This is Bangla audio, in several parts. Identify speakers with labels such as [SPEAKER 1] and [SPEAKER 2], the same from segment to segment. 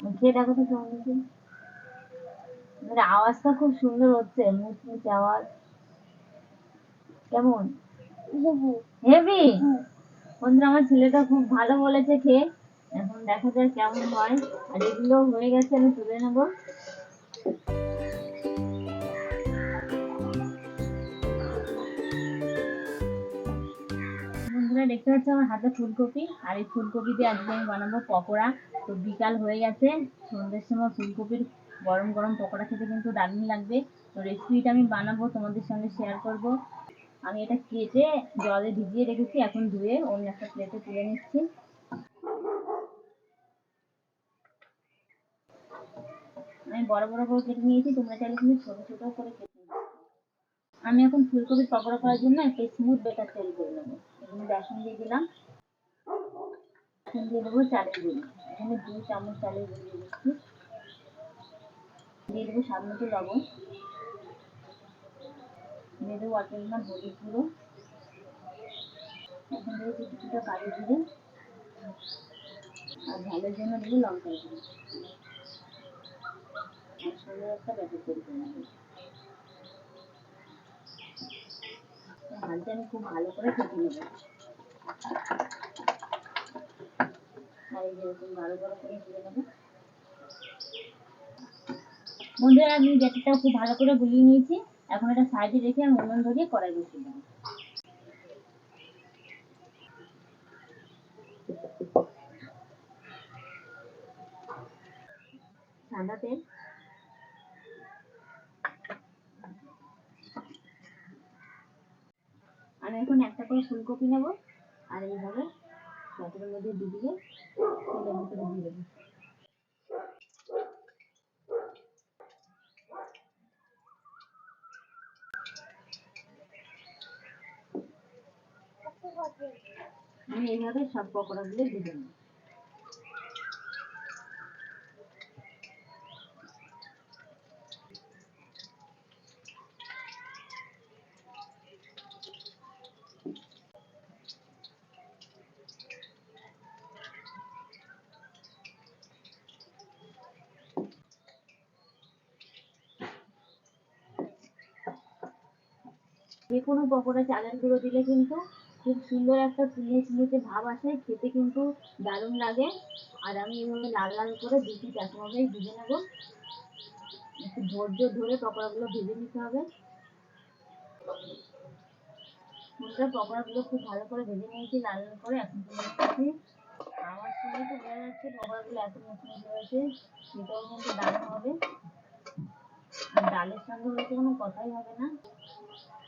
[SPEAKER 1] খেয়ে দেখো তো মানে আওয়াজটা খুব সুন্দর হচ্ছে, মুচমুচে আওয়াজ। কেমন? হেভি? বন্ধুরা, আমার ছেলেটা খুব ভালো বলেছে খেয়ে। এখন দেখা যাক কেমন হয়। আর এগুলো হয়ে গেছে, আমি তুলে নেব। বন্ধুরা দেখতে পাচ্ছ আমার হাতে ফুলকপি, আর এই ফুলকপি দিয়ে আজকে আমি বানাবো পকোড়া। তো বিকাল হয়ে গেছে, সন্ধ্যের সময় ফুলকপির গরম গরম পকোড়া খেতে কিন্তু দারুণ লাগবে। তো রেসিপিটা আমি বানাবো, তোমাদের সঙ্গে শেয়ার করব। আমি এটা কেটে জলে ভিজিয়ে রেখেছি, এখন ধুয়ে অন্য একটা প্লেটে তুলে নিচ্ছি। আমি বড় বড় করে কেটে নিয়েছি, তোমরা চাইলে তুমি ছোট ছোট করে কেটে আমি এখন ফুলকপির পকোড়া করার জন্য একটা স্মুথ বেটার তৈরি করে নেব। এখানে বেসন দিয়ে দিলাম। এখন দিয়ে দেবো চালের গুঁড়ি এখানে দু চামচ চালের গুঁড়ি দিয়ে দিচ্ছি। দিয়ে দেবো স্বাদ মতো লবণ। দিয়ে দেবো অল্প পরিমাণ হলুদ গুঁড়ো। এখন দেবো কিছু কিছুটা কাজু জিরে। আর ঝালের জন্য দেবো লঙ্কা গুঁড়ো। সুন্দর একটা ব্যাটার করে নেব হালটা আমি খুব ভালো করে ফেটে নেব। ফেলে নেব। বন্ধুরা, আমি ব্যাটারটা খুব ভালো করে গুলিয়ে নিয়েছি। এখন এটা সাইডে রেখে আমি উনুন ধরিয়ে কড়াই বসিয়ে দেবো। সাদা তেল আমি এখন একটা করে ফুলকপি নেব, আর এইভাবে ব্যাটারের মধ্যে ডুবিয়ে তেলের ভিতরে দিয়ে দেবো আমি এইভাবে সব পকোড়া গুলো দিয়ে দেবো যে কোনো পকোড়া চালের গুঁড়ো দিলে কিন্তু খুব সুন্দর একটা মুচ মুচে ভাব আসে, খেতে কিন্তু দারুণ লাগে। আর আমি এইভাবে লাল লাল করে দুটি একভাবেই ভেজে নেব একটু ধৈর্য ধরে পকোড়াগুলো ভেজে নিতে হবে। বন্ধুরা পকোড়াগুলো খুব ভালো করে ভেজে নিয়েছি, লাল লাল করে এখন তুলে আমার শুনে তো বোঝা যাচ্ছে পকোড়াগুলো এত মুচমুচে হয়েছে সেটাও কিন্তু দারুণ হবে। আর ডালের সঙ্গে হলে তো কোনো কথাই হবে না।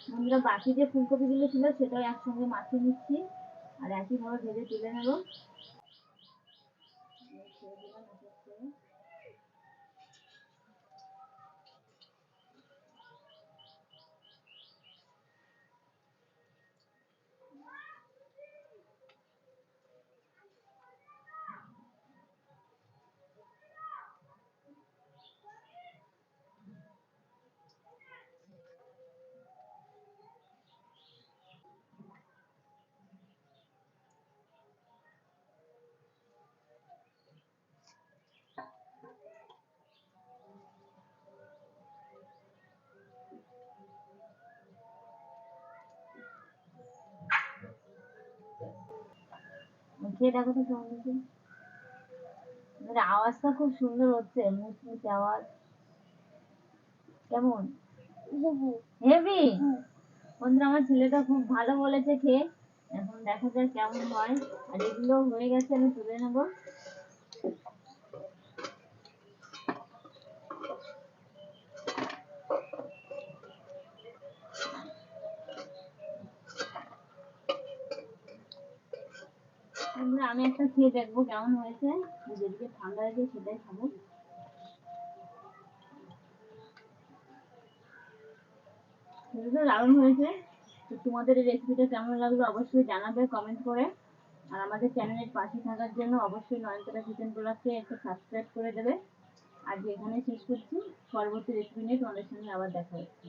[SPEAKER 1] বন্ধুরা বাকি যে ফুলকপিগুলো ছিল সেটাও একসঙ্গে মাখিয়ে নিচ্ছি। আর একইভাবে ভেজে তুলে নেব। খেয়ে দেখো তো সঙ্গে সঙ্গে মানে আওয়াজটা খুব সুন্দর হচ্ছে মুচমুচে আওয়াজ। কেমন? হেভি। বন্ধুরা আমার ছেলেটা খুব ভালো বলেছে খেয়ে। এখন দেখা যাক কেমন হয়। আর এগুলো হয়ে গেছে আমি তুলে নেব। আমি একটা খেয়ে দেখব কেমন হয়েছে। যেদিকে ঠান্ডা হয়েছে সেটাই খাব। দারুণ হয়েছে। তো তোমাদের এই রেসিপিটা কেমন লাগল অবশ্যই জানাবে কমেন্ট করে। আর আমাদের চ্যানেলের পাশে থাকার জন্য অবশ্যই নয়নতারা কিচেন প্রোডাক্টকে একটা সাবস্ক্রাইব করে দেবে। আজ এখানে শেষ করছি। পরবর্তী রেসিপি নিয়ে তোমাদের সঙ্গে আবার দেখা হচ্ছে।